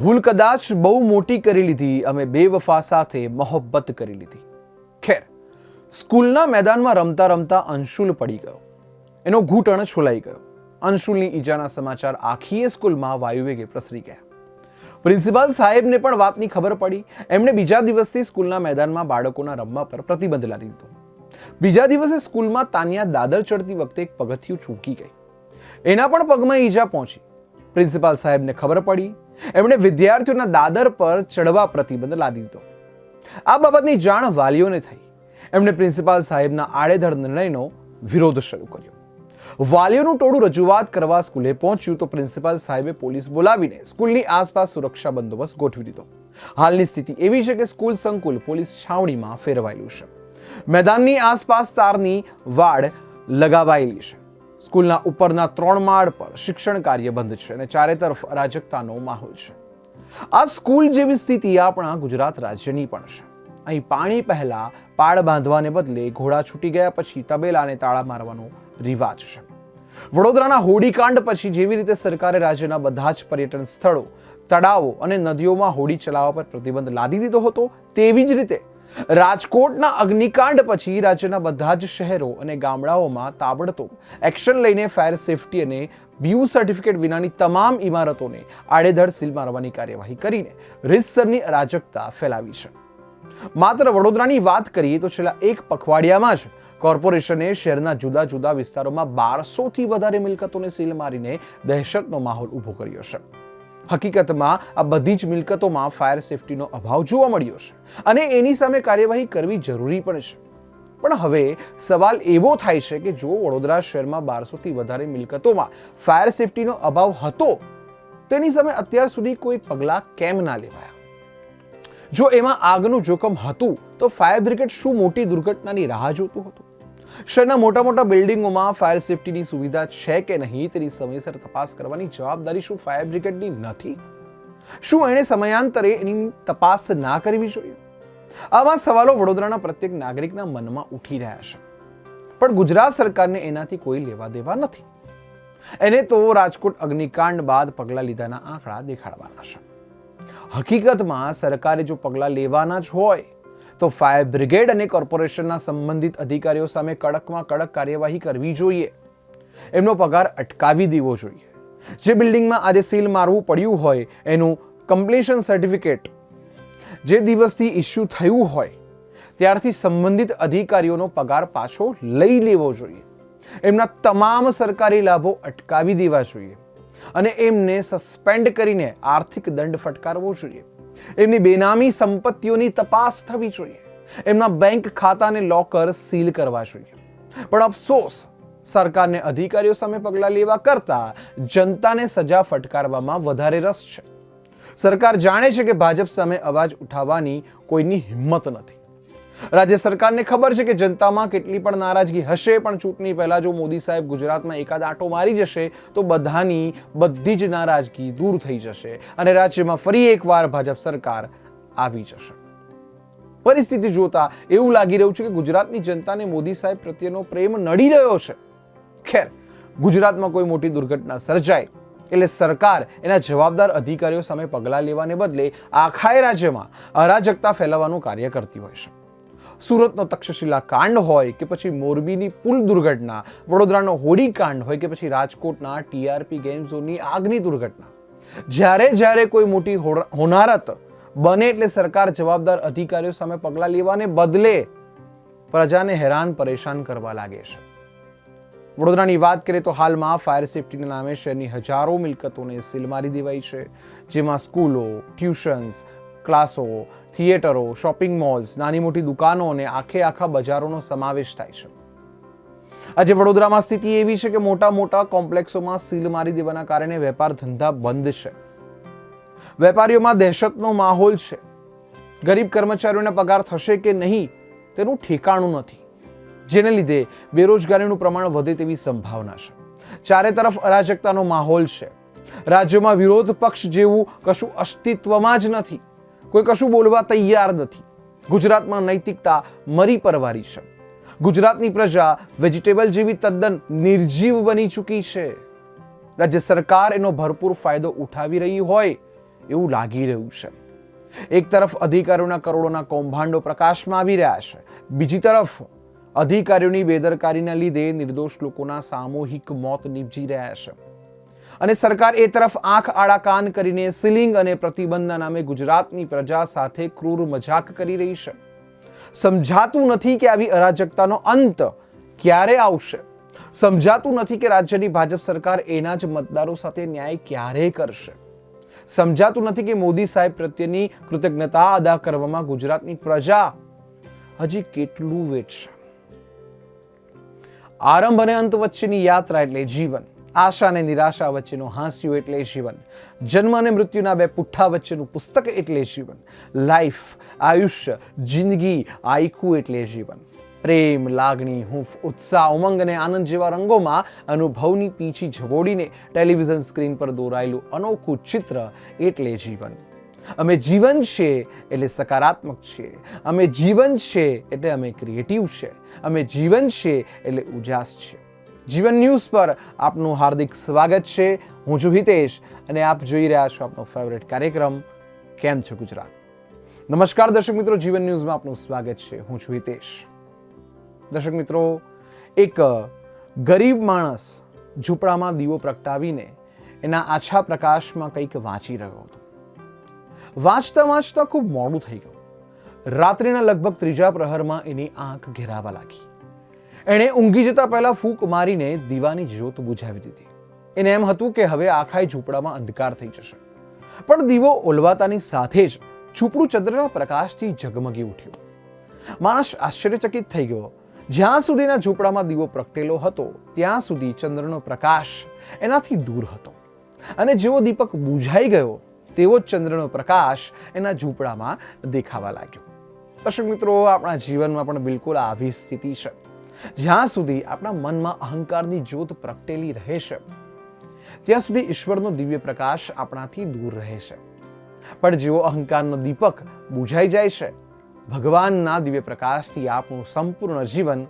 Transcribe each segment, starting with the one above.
ભૂલ કદાચ બહુ મોટી કરી લીધી, અમે બેવફા સાથે મોહબ્બત કરી લીધી. ખેર, સ્કૂલના મેદાનમાં રમતા રમતા અંશુલ પડી ગયો. એનો ઘૂંટણ છોલાઈ ગયો. અંશુલની ઈજાના સમાચાર આખીએ સ્કૂલમાં વાયુવેગે પ્રસરી ગયા. પ્રિન્સિપાલ સાહેબને પણ વાતની ખબર પડી. એમણે બીજા દિવસથી સ્કૂલના મેદાનમાં બાળકોના રમવા પર પ્રતિબંધ લાદી દીધો. બીજા દિવસે સ્કૂલમાં તાનિયા દાદર ચડતી વખતે એક પગથિયું ચૂકી ગઈ. એના પણ પગમાં ઈજા પહોંચી. પ્રિન્સિપાલ સાહેબને ખબર પડી એમણે વિદ્યાર્થીઓના દાદર પર ચડવા પ્રતિબંધ લાદી દીધો. આ બાબતની જાણ વાલીઓને થઈ. એમણે પ્રિન્સિપાલ સાહેબના આડેધડ નિર્ણયનો વિરોધ શરૂ કર્યો. વાલીઓનું ટોળું રજૂઆત કરવા સ્કૂલે પહોંચ્યું તો પ્રિન્સિપાલ સાહેબે પોલીસ બોલાવીને સ્કૂલની આસપાસ સુરક્ષા બંદોબસ્ત ગોઠવી દીધો. હાલની સ્થિતિ એવી છે કે સ્કૂલ સંકુલ પોલીસ છાવણીમાં ફેરવાયેલું છે. મેદાનની આસપાસ તારની વાડ લગાવાયેલી છે. સ્કૂલના ઉપરના ત્રણ માળ પર શિક્ષણ કાર્ય બંધ છે અને ચારે તરફ અરાજકતાનો માહોલ છે. આ સ્કૂલ જેવી સ્થિતિ આપણા ગુજરાત રાજ્યની પણ છે. અહીં પાણી પહેલા પાળ બાંધવાને બદલે ઘોડા છૂટી ગયા પછી તબેલાને તાળા મારવાનો રિવાજ છે. વડોદરાના હોડીકાંડ પછી જેવી રીતે સરકારે રાજ્યના બધા જ પર્યટન સ્થળો, તળાવો અને નદીઓમાં હોડી ચલાવવા પર પ્રતિબંધ લાદી દીધો હતો, તેવી જ રીતે રાજકોટના અગ્નિકાંડ પછી રાજ્યના બધા જ શહેરો અને ગામડાઓમાં તાબડતોબ એક્શન લઈને ફાયર સેફટી અને બ્યુ સર્ટિફિકેટ વિનાની તમામ ઇમારતોને આડેધડ સીલ મારવાની કાર્યવાહી કરીને રીતસરની અરાજકતા ફેલાવી છે. માત્ર વડોદરાની વાત કરીએ તો છેલ્લા એક પખવાડિયામાં જ કોર્પોરેશને શહેરના જુદા જુદા વિસ્તારોમાં બારસોથી વધારે મિલકતોને સીલ મારીને દહેશતનો માહોલ ઊભો કર્યો છે. હકીકતમાં આ બધી જ મિલકતોમાં ફાયર સેફટીનો અભાવ જોવા મળ્યો છે અને એની સામે કાર્યવાહી કરવી જરૂરી પણ છે. પણ હવે સવાલ એવો થાય છે કે જો વડોદરા શહેરમાં બારસોથી વધારે મિલકતોમાં ફાયર સેફટીનો અભાવ હતો તેની સામે અત્યાર સુધી કોઈ પગલાં કેમ ના લેવાયા? જો એમાં આગનું જોખમ હતું, તો ફાયર બ્રિગેડ શું મોટી દુર્ઘટનાની રાહ જોતું હતું? શહેરના મોટા મોટા બિલ્ડિંગોમાં ફાયર સેફટીની સુવિધા છે કે નહીં તેની સમયસર તપાસ કરવાની જવાબદારી શું ફાયર બ્રિગેડની નથી? શું એણે સમયાંતરે એની તપાસ ના કરવી જોઈએ? આવા સવાલો વડોદરાના પ્રત્યેક નાગરિકના મનમાં ઉઠી રહ્યા છે. પણ ગુજરાત સરકારને એનાથી કોઈ લેવા દેવા નથી. એને તો રાજકોટ અગ્નિકાંડ બાદ પગલાં લીધાના આંકડા દેખાડવાના છે. હકીકતમાં સરકારે જો પગલાં લેવાના જ હોય તો ફાયર બ્રિગેડ અને કોર્પોરેશનના સંબંધિત અધિકારીઓ સામે કડકમાં કડક કાર્યવાહી કરવી જોઈએ. એમનો પગાર અટકાવી દેવો જોઈએ. જે બિલ્ડિંગમાં આજે સીલ મારવું પડ્યું હોય, એનું કમ્પ્લીશન સર્ટિફિકેટ જે દિવસથી ઇસ્યુ થયું હોય, ત્યારથી સંબંધિત અધિકારીઓનો પગાર પાછો લઈ લેવો જોઈએ. એમના તમામ સરકારી લાભો અટકાવી દેવા જોઈએ અને એમને સસ્પેન્ડ કરીને આર્થિક દંડ ફટકારવો જોઈએ. એમની બેનામી સંપત્તિઓની તપાસ થવી જોઈએ. એમના બેંક ખાતાને લોકર સીલ કરવા જોઈએ. પણ અફસોસ, સરકારને અધિકારીઓ સામે પગલાં લેવા કરતા જનતાને સજા ફટકારવામાં વધારે રસ છે. સરકાર જાણે છે કે ભાજપ સામે અવાજ ઉઠાવવાની કોઈની હિંમત નથી. રાજ્ય સરકારને ખબર છે કે જનતામાં કેટલી પણ નારાજગી હશે, પણ ચૂંટણી પહેલાં જો મોદી સાહેબ ગુજરાતમાં એકાદ આંટો મારી જશે, તો બધાની બધી જ નારાજગી દૂર થઈ જશે અને રાજ્યમાં ફરી એકવાર ભાજપ સરકાર આવી જશે. પરિસ્થિતિ જોતા એવું લાગી રહ્યું છે કે ગુજરાતની જનતાને મોદી સાહેબ પ્રત્યેનો પ્રેમ નડી રહ્યો છે. ખેર, ગુજરાતમાં કોઈ મોટી દુર્ઘટના સર્જાય, એટલે સરકાર એના જવાબદાર અધિકારીઓ સામે પગલાં લેવાને બદલે આખાય રાજ્યમાં અરાજકતા ફેલાવવાનું કાર્ય કરતી હોય છે. સુરતનો તક્ષશિલા કાંડ હોય કે પછી મોરબીની પુલ દુર્ઘટના, વડોદરાનો હોડી કાંડ હોય કે પછી રાજકોટના ટીઆરપી ગેમ ઝોનની આગની દુર્ઘટના. જ્યારે જ્યારે કોઈ મોટી હોનારત બને એટલે સરકાર જવાબદાર અધિકારીઓ સામે પગલાં લેવાને બદલે પ્રજાને હેરાન પરેશાન કરવા લાગે છે. વડોદરાની વાત કરીએ તો હાલમાં ફાયર સેફટીના નામે શહેરની હજારો મિલકતોને સીલ મારી દેવાઈ છે, જેમાં સ્કૂલો, ટ્યુશન્સ ક્લાસો, થિયેટરો, શોપિંગ મોલ્સ, નાની મોટી દુકાનો અને આખે આખા બજારોનો સમાવેશ થાય છે. આજે વડોદરામાં સ્થિતિ એવી છે કે મોટા મોટા કોમ્પ્લેક્સોમાં સીલ મારી દેવાના કારણે વેપાર ધંધા બંધ છે. વેપારીઓમાં દહેશતનો માહોલ છે. ગરીબ કર્મચારીઓને પગાર થશે કે નહીં, તેનું ઠેકાણું નથી. જેને લીધે બેરોજગારીનું પ્રમાણ વધે તેવી સંભાવના છે. ચારે તરફ અરાજકતાનો માહોલ છે. રાજ્યમાં વિરોધ પક્ષ જેવું કશું અસ્તિત્વમાં જ નથી. કોઈ કશું બોલવા તૈયાર નથી. ગુજરાતમાં નૈતિકતા મરી પરવારી છે. ગુજરાતની પ્રજા વેજીટેબલ જેવી તદ્દન નિર્જીવ બની ચૂકી છે. રાજ્ય સરકાર એનો ભરપૂર ફાયદો ઉઠાવી રહી હોય એવું લાગી રહ્યું છે. એક તરફ અધિકારીઓના કરોડોના કૌભાંડો પ્રકાશમાં આવી રહ્યા છે. બીજી તરફ અધિકારીઓની બેદરકારીના લીધે નિર્દોષ લોકોના સામૂહિક મોત નીપજી રહ્યા છે. અને સરકાર એ તરફ આંખ આડા કાન કરીને સીલિંગ અને પ્રતિબંધના નામે ગુજરાતની પ્રજા સાથે ક્રૂર મજાક કરી રહી છે. સમજાતું નથી કે આવી અરાજકતાનો અંત ક્યારે આવશે. સમજાતું નથી કે રાજ્યની ભાજપ સરકાર એના જ મતદારો સાથે ન્યાય ક્યારે કરશે. સમજાતું નથી કે મોદી સાહેબ પ્રત્યેની કૃતજ્ઞતા અદા કરવામાં ગુજરાતની પ્રજા હજી કેટલું વેઠશે આરંભ અને અંત વચ્ચેની યાત્રા એટલે જીવન. આશા અને નિરાશા વચ્ચેનું હાંસ્યું એટલે જીવન. જન્મ અને મૃત્યુના બે પુઠ્ઠા વચ્ચેનું પુસ્તક એટલે જીવન. લાઈફ આયુષ્ય, જિંદગી આયખું એટલે જીવન. પ્રેમ, લાગણી, હૂંફ, ઉત્સાહ, ઉમંગ અને આનંદ જેવા રંગોમાં અનુભવની પીછી ઝબોડીને ટેલિવિઝન સ્ક્રીન પર દોરાયેલું અનોખું ચિત્ર એટલે જીવન. અમે જીવન છે એટલે સકારાત્મક છીએ અમે જીવન છે એટલે અમે ક્રિએટિવ છે. અમે જીવન છે એટલે ઉજાસ છે. જીવન ન્યૂઝ પર આપનું હાર્દિક સ્વાગત છે. હું છું હિતેશ અને આપ જોઈ રહ્યા છો આપનો ફેવરેટ કાર્યક્રમ, કેમ છો ગુજરાત? નમસ્કાર દર્શક મિત્રો, જીવન ન્યૂઝમાં આપનું સ્વાગત છે. હું છું હિતેશ. દર્શક મિત્રો, એક ગરીબ માણસ ઝૂંપડામાં દીવો પ્રગટાવીને એના આછા પ્રકાશમાં કંઈક વાંચી રહ્યો હતો. વાંચતા વાંચતા ખૂબ મોડું થઈ ગયું. રાત્રિના લગભગ ત્રીજા પ્રહરમાં એની આંખ ઘેરાવા લાગી. એણે ઊંઘી જતા પહેલાં ફૂંક મારીને દીવાની જ્યોત બુઝાવી દીધી. એને એમ હતું કે હવે આખાય ઝૂંપડામાં અંધકાર થઈ જશે. પણ દીવો ઓલવાતાની સાથે જ ઝૂંપડું ચંદ્રના પ્રકાશથી ઝગમગી ઉઠ્યું. માણસ આશ્ચર્યચકિત થઈ ગયો. જ્યાં સુધીના ઝૂંપડામાં દીવો પ્રગટેલો હતો, ત્યાં સુધી ચંદ્રનો પ્રકાશ એનાથી દૂર હતો. અને જેવો દીપક બુઝાઈ ગયો, તેવો જ ચંદ્રનો પ્રકાશ એના ઝૂંપડામાં દેખાવા લાગ્યો. દર્શક મિત્રો, આપણા જીવનમાં પણ બિલકુલ આવી સ્થિતિ છે. જ્યાં સુધી આપણા મનમાં અહંકારની જ્યોત પ્રગટેલી રહે છે, ત્યાં સુધી ઈશ્વરનો દિવ્ય પ્રકાશ આપણાથી દૂર રહે છે. પણ જેવો અહંકારનો દીપક બુઝાઈ જાય છે, ભગવાનના દિવ્ય પ્રકાશથી આપણું સંપૂર્ણ જીવન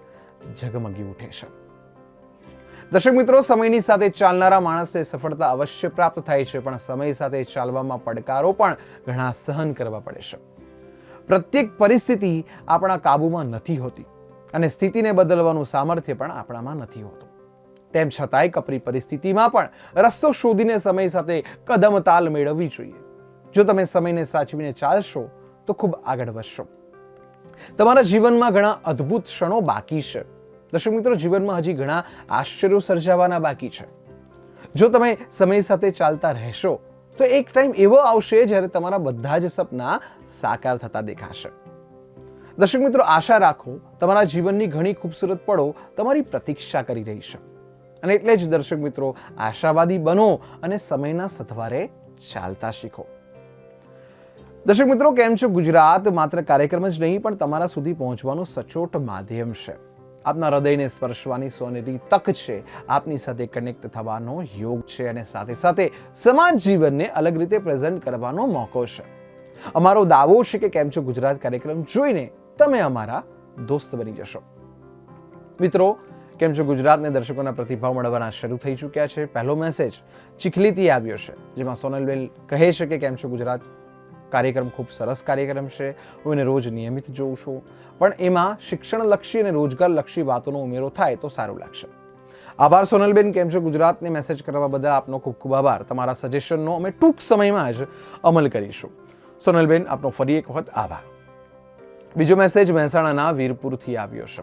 ઝગમગી ઉઠે છે. દર્શક મિત્રો, સમયની સાથે ચાલનારા માણસને સફળતા અવશ્ય પ્રાપ્ત થાય છે, પણ સમય સાથે ચાલવામાં પડકારો પણ ઘણા સહન કરવા પડે છે. પ્રત્યેક પરિસ્થિતિ આપણા કાબુમાં નથી હોતી. અને સ્થિતિને બદલવાનું સામર્થ્ય પણ આપણામાં નથી હોતું. તેમ છતાંય કપરી પરિસ્થિતિમાં પણ રસ્તો શોધીને સમય સાથે કદમ તાલ મેળવવી જોઈએ. જો તમે સમયને સાચવીને ચાલશો, તો ખૂબ આગળ વધશો. તમારા જીવનમાં ઘણા અદ્ભુત ક્ષણો બાકી છે. દર્શક મિત્રો, જીવનમાં હજી ઘણા આશ્ચર્યો સર્જાવાના બાકી છે. જો તમે સમય સાથે ચાલતા રહેશો, તો એક ટાઈમ એવો આવશે જ્યારે તમારા બધા જ સપના સાકાર થતા દેખાશે. દર્શક મિત્રો, આશા રાખું તમારા જીવનની ઘણી ખૂબસૂરત પળો તમારી પ્રતીક્ષા કરી રહી છે. અને એટલે જ દર્શક મિત્રો, આશાવાદી બનો અને સમયના સથવારે ચાલતા શીખો. દર્શક મિત્રો, કેમ છો? ગુજરાત માત્ર કાર્યક્રમ જ નહીં, પણ તમારા સુધી પહોંચવાનું સચોટ માધ્યમ છે. આપના હૃદયને સ્પર્શવાની સોનેરી તક છે. આપની સાથે કનેક્ટ થવાનો યોગ છે અને સાથે સાથે સમાજ જીવનને અલગ રીતે પ્રેઝન્ટ કરવાનો મોકો છે. અમારો દાવો છે કે કેમ છો? ગુજરાત કાર્યક્રમ જોઈને તમે અમારા દોસ્ત બની જશો. મિત્રો, કેમ છો? ગુજરાતને દર્શકોના પ્રતિભાવ મળવાના શરૂ થઈ ચૂક્યા છે. પહેલો મેસેજ ચીખલીથી આવ્યો છે, જેમાં સોનલબેન કહે છે કે, કેમ છો? ગુજરાત કાર્યક્રમ ખૂબ સરસ કાર્યક્રમ છે. હું એને રોજ નિયમિત જોઉં છું. પણ એમાં શિક્ષણલક્ષી અને રોજગારલક્ષી વાતોનો ઉમેરો થાય તો સારું લાગશે. આભાર સોનલબેન, કેમ છો? ગુજરાતને મેસેજ કરવા બદલ આપનો ખૂબ ખૂબ આભાર. તમારા સજેશનનો અમે ટૂંક સમયમાં જ અમલ કરીશું. સોનલબેન, આપનો ફરી એક વખત આભાર. બીજો મેસેજ મહેસાણાના વીરપુરથી આવ્યો છે.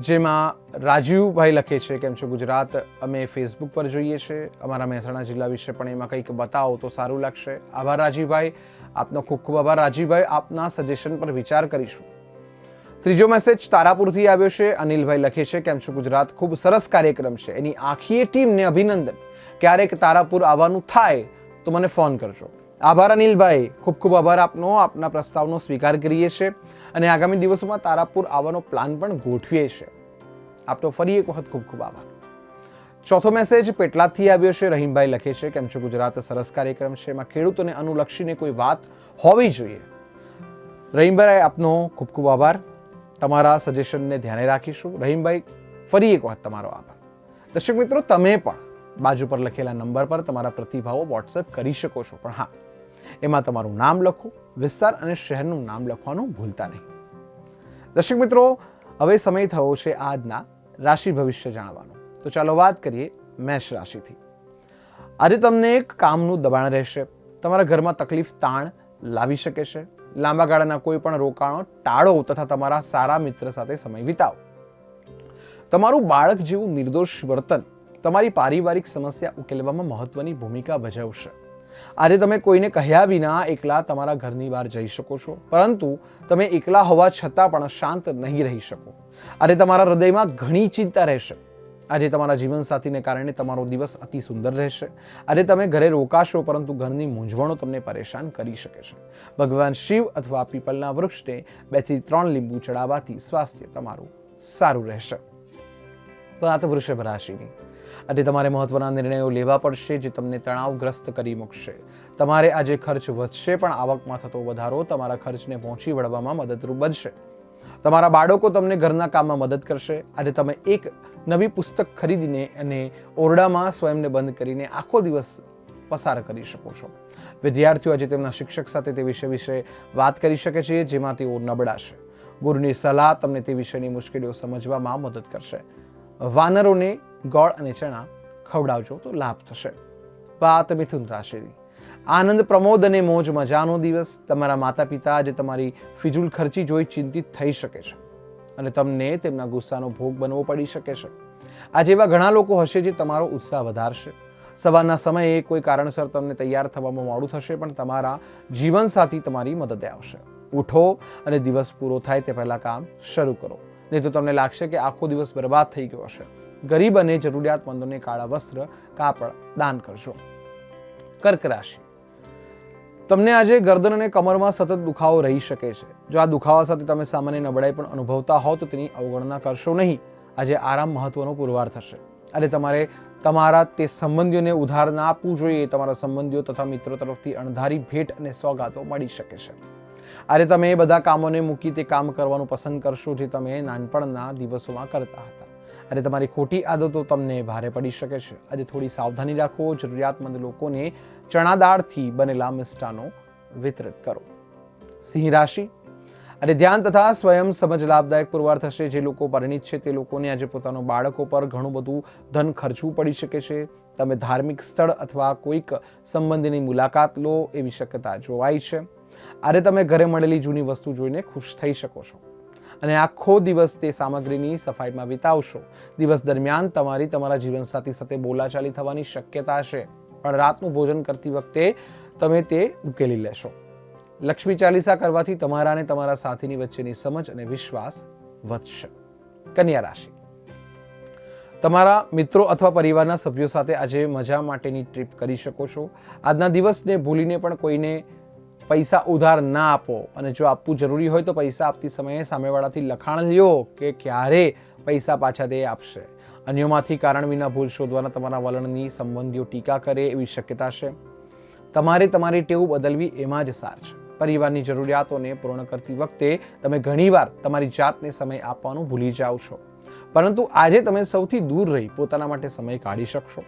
જેમાં રાજીવભાઈ લખે છે, કેમ છો ગુજરાત? અમે ફેસબુક પર જોઈએ છીએ અમારા મહેસાણા જિલ્લા વિશે પણ એમાં કંઈક બતાવો તો સારું લાગશે. આભાર રાજીવભાઈ આપનો ખૂબ ખૂબ આભાર રાજીવભાઈ આપના સજેશન પર વિચાર કરીશું. ત્રીજો મેસેજ તારાપુરથી આવ્યો છે. અનિલભાઈ લખે છે, કેમ છો ગુજરાત? ખૂબ સરસ કાર્યક્રમ છે. એની આખી ટીમને અભિનંદન. ક્યારેક તારાપુર આવવાનું થાય તો મને ફોન કરજો. આભાર અનિલભાઈ. ખૂબ ખૂબ આભાર આપનો, આપના પ્રસ્તાવનો સ્વીકાર કરીએ છીએ અને આગામી દિવસોમાં તારાપુર આવવાનો પ્લાન પણ ગોઠવીએ છીએ. આપનો ફરી એક વખત ખૂબ ખૂબ આભાર. ચોથો મેસેજ પેટલાદથી આવ્યો છે. રહીમભાઈ લખે છે, કેમ છો ગુજરાત? સરસ કાર્યક્રમ છે. એમાં ખેડૂતોને અનુલક્ષીને કોઈ વાત હોવી જોઈએ. રહીમભાઈ, આપનો ખૂબ ખૂબ આભાર. તમારા સજેશનને ધ્યાને રાખીશું. રહીમભાઈ, ફરી એક વખત તમારો આભાર. દર્શક મિત્રો, તમે પણ બાજુ પર લખેલા નંબર પર તમારા પ્રતિભાવો વોટ્સએપ કરી શકો છો. પણ હા એમાં તમારું નામ લખો, વિસ્તાર અને શહેરનું નામ લખવાનું ભૂલતા નહીં. દર્શક મિત્રો, હવે સમય થયો છે આજના રાશિ ભવિષ્ય જાણવાનો. તો ચાલો વાત કરીએ મેષ રાશિથી. આજે તમને એક કામનું દબાણ રહેશે. તમારા ઘરમાં તકલીફ તાણ લાવી શકે છે. લાંબા ગાળાના કોઈ પણ રોકાણો ટાળો તથા તમારા સારા મિત્ર સાથે સમય વિતાવો. તમારું બાળક જેવું નિર્દોષ વર્તન તમારી પારિવારિક સમસ્યા ઉકેલવામાં મહત્વની ભૂમિકા ભજવશે. આજે તમે કોઈને કહ્યા વિના એકલા તમારા ઘરની બહાર જઈ શકો છો. પરંતુ તમે એકલા હોવા છતાં પણ શાંત નહીં રહી શકો. આજે તમારા હૃદયમાં ઘણી ચિંતા રહેશે. આજે તમારા જીવનસાથીને કારણે તમારો દિવસ અતિ સુંદર રહેશે. આજે તમે ઘરે રોકાશો, પરંતુ ઘરની મૂંઝવણો તમને પરેશાન કરી શકે છે. ભગવાન શિવ અથવા પીપલના વૃક્ષને બેથી ત્રણ લીંબુ ચડાવવાથી સ્વાસ્થ્ય તમારું સારું રહેશે. વાત વૃષભ રાશિની આજે તમારે મહત્વના નિર્ણયો લેવા પડશે જે તમને તણાવગ્રસ્ત કરી મૂકશે. તમારે આજે ખર્ચ વધશે, પણ આવકમાં થતો વધારો તમારા ખર્ચને પહોંચી વળવામાં મદદરૂપ બનશે. તમારા બાળકો તમને ઘરના કામમાં મદદ કરશે. આજે તમે એક નવી પુસ્તક ખરીદીને અને ઓરડામાં સ્વયંને બંધ કરીને આખો દિવસ પસાર કરી શકો છો. વિદ્યાર્થીઓ આજે તેમના શિક્ષક સાથે તે વિષય વિશે વાત કરી શકે છે, જેમાં તેઓ નબળા છે. ગુરુની સલાહ તમને તે વિષયની મુશ્કેલીઓ સમજવામાં મદદ કરશે. વાનરોને ગોળ અને ચણા ખવડાવજો તો લાભ થશે. વાત મિથુન રાશિની. આનંદ પ્રમોદ અને મોજ મજાનો દિવસ. તમારા માતા પિતા આજે તમારી ફિજુલ ખર્ચી જોઈ ચિંતિત થઈ શકે છે અને તમને તેમના ગુસ્સાનો ભોગ બનવો પડી શકે છે. આજે એવા ઘણા લોકો હશે જે તમારો ઉત્સાહ વધારશે. સવારના સમયે કોઈ કારણસર તમને તૈયાર થવામાં મોડું થશે, પણ તમારા જીવનસાથી તમારી મદદે આવશે. ઉઠો અને દિવસ પૂરો થાય તે પહેલાં કામ શરૂ કરો. નહીં તો તમને લાગશે કે આખો દિવસ બરબાદ થઈ ગયો હશે. ગરીબ અને જરૂરિયાતમંદોને કાળા વસ્ત્ર, કાપડ દાન કરજો. કર્ક રાશિ. તમને આજે ગરદન અને કમરમાં સતત દુખાવો રહી શકે છે. જો આ દુખાવા સાથે તમે સામાન્ય નબળાઈ પણ અનુભવતા હો તો તેની અવગણના કરશો નહીં. આજે આરામ મહત્વનો પુરવાર થશે. અને તમારે તમારા તે સંબંધીઓને ઉધાર ના આપવું જોઈએ. તમારા સંબંધીઓ તથા મિત્રો તરફથી અણધારી ભેટ અને સોગાતો મળી શકે છે. આજે તમે એ બધા કામોને મૂકી તે કામ કરવાનું પસંદ કરશો જે તમે નાનપણના દિવસોમાં કરતા હતા. અને તમારી ખોટી આદતો તમને ભારે પડી શકે છે. આજે થોડી સાવધાની રાખો, જરૂરિયાતમંદ લોકોને ચણા દાળથી બનેલા મિષ્ટાનો વિતરિત કરો. સિંહ રાશિ. અને ધ્યાન તથા સ્વયં સમજ લાભદાયક પુરવાર થશે. જે લોકો પરિણિત છે તે લોકોને આજે પોતાના બાળકો પર ઘણું બધું ધન ખર્ચવું પડી શકે છે. તમે ધાર્મિક સ્થળ અથવા કોઈક સંબંધીની મુલાકાત લો, એવી શક્યતા જોવાય છે. આજે તમે ઘરે મળેલી જૂની વસ્તુ જોઈને ખુશ થઈ શકો છો. અને આખો દિવસ તે સામગ્રીની સફાઈમાં વિતાવશો. દિવસ દરમિયાન તમારી તમારા જીવનસાથી સાથે બોલાચાલી થવાની શક્યતા છે પણ રાતનું ભોજન કરતી વખતે તમે તે ઉકેલી લેશો. લક્ષ્મી ચાલીસા કરવાથી તમારા અને તમારા સાથીની વચ્ચેની સમજ અને વિશ્વાસ વધશે. કન્યા રાશિ. તમારા મિત્રો અથવા પરિવારના સભ્યો સાથે આજે મજા માટેની ટ્રીપ કરી શકો છો. આજના દિવસને ભૂલીને પણ કોઈને પૈસા ઉધાર ના આપો. અને જો આપવું જરૂરી હોય તો પૈસા આપતી સમયે સામેવાળાથી લખાણ લ્યો કે ક્યારે પૈસા પાછા તે આપશે. અન્યોમાંથી કારણ વિના ભૂલ શોધવાના તમારા વલણની સંબંધીઓ ટીકા કરે એવી શક્યતા છે. તમારે તમારી ટેવ બદલવી એમાં જ સાર છે. પરિવારની જરૂરિયાતોને પૂર્ણ કરતી વખતે તમે ઘણીવાર તમારી જાતને સમય આપવાનું ભૂલી જાઓ છો. પરંતુ આજે તમે સૌથી દૂર રહી પોતાના માટે સમય કાઢી શકશો.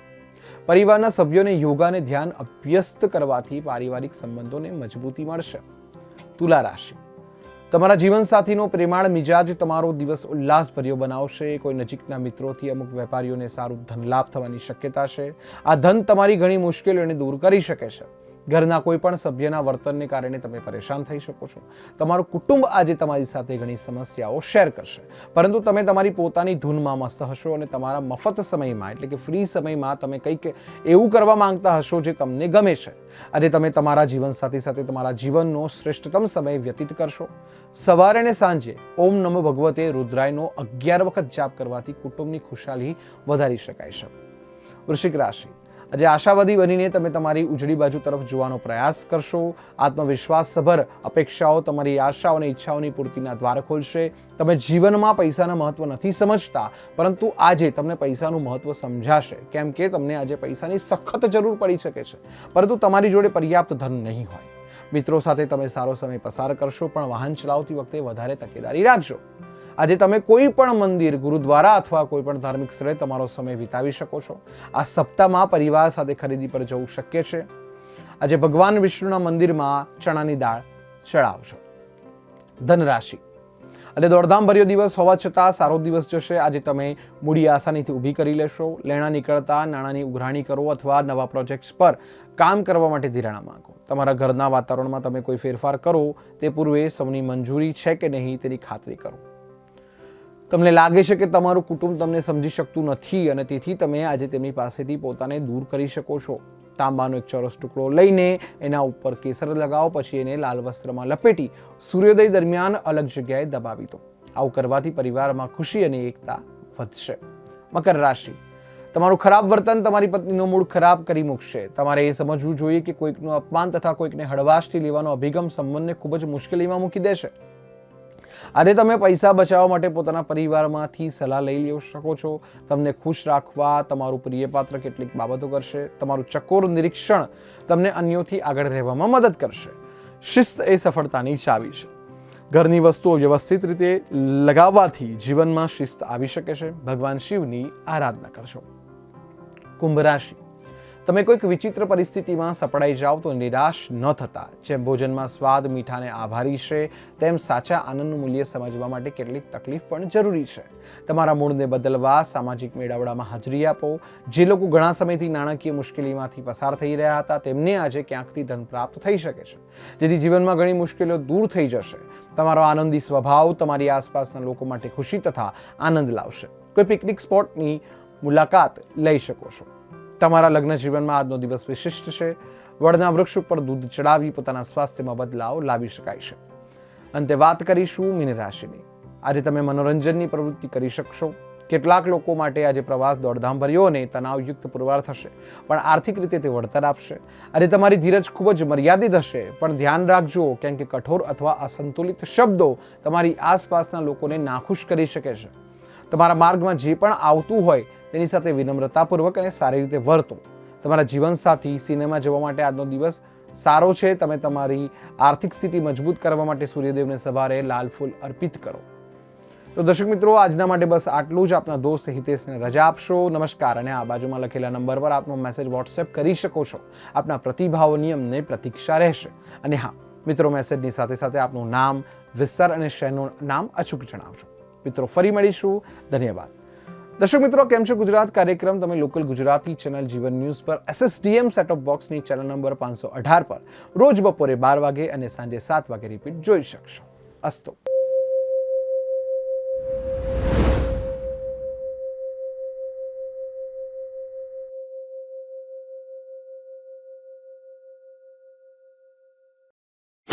પરિવારના સભ્યોને યોગાને ધ્યાન અભ્યસ્ત કરવાથી પારિવારિક સંબંધોને મજબૂતી મળશે. તુલા રાશિ. તમારા જીવનસાથીનો પ્રેમાળ મિજાજ તમારો દિવસ ઉલ્લાસભર્યો બનાવશે. કોઈ નજીકના મિત્રોથી અમુક વેપારીઓને સારું ધન લાભ થવાની શક્યતા છે. આ ધન તમારી ઘણી મુશ્કેલીઓને દૂર કરી શકે છે. ઘરના કોઈ પણ સભ્યના વર્તનને કારણે તમે પરેશાન થઈ શકો છો. તમારું કુટુંબ આજે તમારી સાથે ઘણી સમસ્યાઓ શેર કરશે. પરંતુ તમે તમારી પોતાની ધૂનમાં મસ્ત હશો અને તમારા મફત સમયમાં, એટલે કે ફ્રી સમયમાં તમે કંઈક એવું કરવા માંગતા હશો જે તમને ગમે છે. આજે તમે તમારા જીવનસાથી સાથે તમારા જીવનનો શ્રેષ્ઠતમ સમય વ્યતીત કરશો. સવારે અને સાંજે ઓમ નમો ભગવતે રુદ્રાયનો અગિયાર વખત જાપ કરવાથી કુટુંબની ખુશાલી વધારી શકાય છે. વૃશ્ચિક રાશિ. આજે આશાવાદી બનીને તમે તમારી ઉજળી બાજુ તરફ જોવાનો પ્રયાસ કરશો. આત્મવિશ્વાસસભર અપેક્ષાઓ તમારી આશાઓ અને ઈચ્છાઓની પૂર્તિના દ્વાર ખોલશે. તમે જીવનમાં પૈસાના મહત્વ નથી સમજતા, પરંતુ આજે તમને પૈસાનું મહત્વ સમજાશે. કેમ કે તમને આજે પૈસાની સખત જરૂર પડી શકે છે, પરંતુ તમારી જોડે પર્યાપ્ત ધન નહીં હોય. મિત્રો સાથે તમે સારો સમય પસાર કરશો, પણ વાહન ચલાવતી વખતે વધારે તકેદારી રાખજો. આજે તમે કોઈ પણ મંદિર, ગુરુદ્વારા અથવા કોઈ પણ ધાર્મિક સ્થળે તમારો સમય વિતાવી શકો છો. આ સપ્તાહમાં પરિવાર સાથે ખરીદી પર જવું શક્ય છે. આજે ભગવાન વિષ્ણુના મંદિરમાં ચણાની દાળ ચડાવજો. ધનરાશિ. એટલે દોડધામ ભર્યો દિવસ હોવા છતાં સારો દિવસ જશે. આજે તમે મૂડી આસાનીથી ઊભી કરી લેશો. લેણા નીકળતા, નાણાંની ઉઘરાણી કરો અથવા નવા પ્રોજેક્ટ્સ પર કામ કરવા માટે ધિરાણા માંગો. તમારા ઘરના વાતાવરણમાં તમે કોઈ ફેરફાર કરો, તે પૂર્વે સૌની મંજૂરી છે કે નહીં તેની ખાતરી કરો. તમને લાગે છે કે તમારું કુટુંબ તમને સમજી શકતું નથી અને તેથી તમે આજે તેમની પાસેથી પોતાને દૂર કરી શકો છો. તાંબાનો એક ચોરસ ટુકડો લઈને એના ઉપર કેસર લગાવો, પછી એને લાલ વસ્ત્રમાં લપેટી સૂર્યોદય દરમિયાન અલગ જગ્યાએ દબાવી દો. આવું કરવાથી પરિવારમાં ખુશી અને એકતા વધશે. મકર રાશિ. તમારું ખરાબ વર્તન તમારી પત્નીનો મૂડ ખરાબ કરી મૂકશે. તમારે એ સમજવું જોઈએ કે કોઈકનું અપમાન તથા કોઈકને હળવાશથી લેવાનો અભિગમ સંબંધને ખૂબ જ મુશ્કેલીમાં મૂકી દેશે. આજે તમે પૈસા બચાવવા માટે પોતાના પરિવારમાંથી સલાહ લઈ લઈ શકો છો. તમને ખુશ રાખવા તમારું પ્રિય પાત્ર કેટલીક બાબતો કરશે. તમારું ચકોર નિરીક્ષણ તમને અન્યોથી આગળ રહેવામાં મદદ કરશે. શિસ્ત એ સફળતાની ચાવી છે. ઘરની વસ્તુઓ વ્યવસ્થિત રીતે લગાવવાથી જીવનમાં શિસ્ત આવી શકે છે. ભગવાન શિવની આરાધના કરશો. કુંભ રાશિ. તમે કોઈક વિચિત્ર પરિસ્થિતિમાં સપડાઈ જાઓ તો નિરાશ ન થતા. જેમ ભોજનમાં સ્વાદ, મીઠાને આભારી છે, તેમ સાચા આનંદનું મૂલ્ય સમજવા માટે કેટલીક તકલીફ પણ જરૂરી છે. તમારા મૂળને બદલવા, સામાજિક મેળાવડામાં હાજરી આપો. જે લોકો ઘણા સમયથી નાણાકીય મુશ્કેલીમાંથી પસાર થઈ રહ્યા હતા, તેમને આજે ક્યાંકથી ધન પ્રાપ્ત થઈ શકે છે? જેથી જીવનમાં ઘણી મુશ્કેલીઓ દૂર થઈ જશે. તમારો આનંદી સ્વભાવ તમારી આસપાસના લોકો માટે ખુશી તથા આનંદ લાવશે. કોઈ પિકનિક સ્પોટની મુલાકાત લઈ શકો છો. તમારા લગ્ન જીવનમાં આજનો દિવસ વિશિષ્ટ છે. વડના વૃક્ષ ઉપર દૂધ ચડાવી પોતાના સ્વાસ્થ્યમાં બદલાવ લાવી શકાય છે. અંતે વાત કરીશું મીન રાશિની. આજે તમે મનોરંજનની પ્રવૃત્તિ કરી શકશો. કેટલાક લોકો માટે આજે પ્રવાસ દોડધામ ભર્યો અને તણાવયુક્ત પુરવાર થશે, પણ આર્થિક રીતે તે વળતર આપશે. આજે તમારી ધીરજ ખૂબ જ મર્યાદિત હશે, પણ ધ્યાન રાખજો, કેમ કે કઠોર અથવા અસંતુલિત શબ્દો તમારી આસપાસના લોકોને નાખુશ કરી શકે છે. તમારા માર્ગમાં જે પણ આવતું હોય તેની સાથે વિનમ્રતાપૂર્વક અને સારી રીતે વર્તો. તમારા જીવનસાથી સિનેમા જવા માટે આજનો દિવસ સારો છે. તમે તમારી આર્થિક સ્થિતિ મજબૂત કરવા માટે સૂર્યદેવને સવારે લાલ ફૂલ અર્પિત કરો. તો દર્શક મિત્રો, આજના માટે બસ આટલું જ. આપના દોસ્ત હિતેશને રજા આપશો. નમસ્કાર અને આ બાજુમાં લખેલા નંબર પર આપનો મેસેજ વોટ્સએપ કરી શકો છો. આપના પ્રતિભાવોની અમને પ્રતીક્ષા રહેશે. અને હા, મિત્રો મેસેજની સાથે સાથે આપનું નામ, વિસ્તાર અને શહેરનું નામ અચૂક જણાવજો. મિત્રો, ફરી મળીશું. ધન્યવાદ. દર્શક મિત્રો, કેમ છો ગુજરાત? કાર્યક્રમ તમે local Gujarati channel Jivan news પર એસએસડીએમ સેટઅપ બોક્સની ચેનલ નંબર પાંચસો અઢાર પર રોજ બપોરે બાર વાગે અને સાંજે સાત વાગે રિપીટ જોઈ શકશો. અસ્તો.